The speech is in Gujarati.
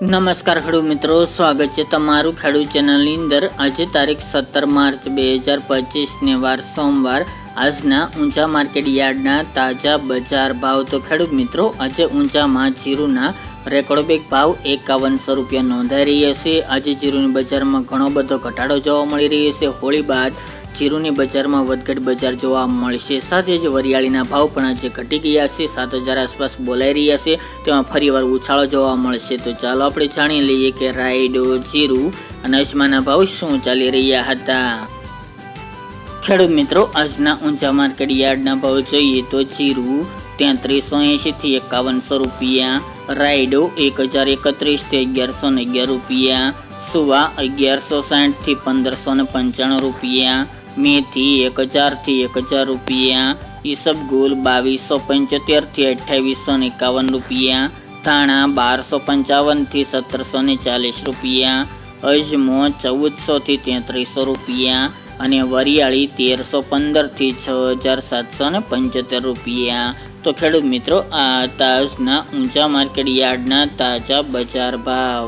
નમસ્કાર ખેડૂત મિત્રો, સ્વાગત છે તમારું ખેડૂત ચેનલની અંદર. આજે તારીખ સત્તર માર્ચ બે હજાર પચીસને વાર સોમવાર. આજના ઊંચા માર્કેટ યાર્ડના તાજા બજાર ભાવ. તો ખેડૂત મિત્રો, આજે ઊંચામાં જીરુના રેકોર્ડબેક ભાવ એકાવનસો રૂપિયા નોંધાઈ રહ્યા છે. આજે જીરુની બજારમાં ઘણો બધો ઘટાડો જોવા મળી રહ્યો છે. હોળી બાદ જીરુની બજારમાં વધઘટ બજાર જોવા મળશે. સાથે જ વરિયાળીના ભાવ પણ આજે ઘટી ગયા છે. સાત હજાર આસપાસ બોલાઈ રહ્યા છે. તેમાં ફરીવાર ઉછાળો જોવા મળશે. તો ચાલો આપણે જાણી લઈએ કે રાયડો, જીરું અને અજમાના ભાવ શું ચાલી રહ્યા હતા. ખેડૂત મિત્રો, આજના ઊંચા માર્કેટ યાર્ડના ભાવ જોઈએ તો જીરું તેત્રીસો એંશીથી એકાવનસો રૂપિયા, રાયડો એક હજાર એકત્રીસથી અગિયારસો ને અગિયાર રૂપિયા, સુવા અગિયારસો સાઠથી પંદરસો ને પંચાણું રૂપિયા મેથી એક હજારથી એક હજાર રૂપિયા ઈસબગુલ બાવીસો પંચોતેરથી અઠ્યાવીસો એકાવન રૂપિયા, ધાણા બારસો પંચાવનથી સત્તરસો ને ચાલીસ રૂપિયા, અજમો ચૌદસોથી તેત્રીસો રૂપિયા અને વરિયાળી તેરસો પંદરથી છ હજાર સાતસો ને પંચોતેર રૂપિયા. તો ખેડૂત મિત્રો, આ તાજના ઊંચા માર્કેટ યાર્ડના તાજા બજાર ભાવ.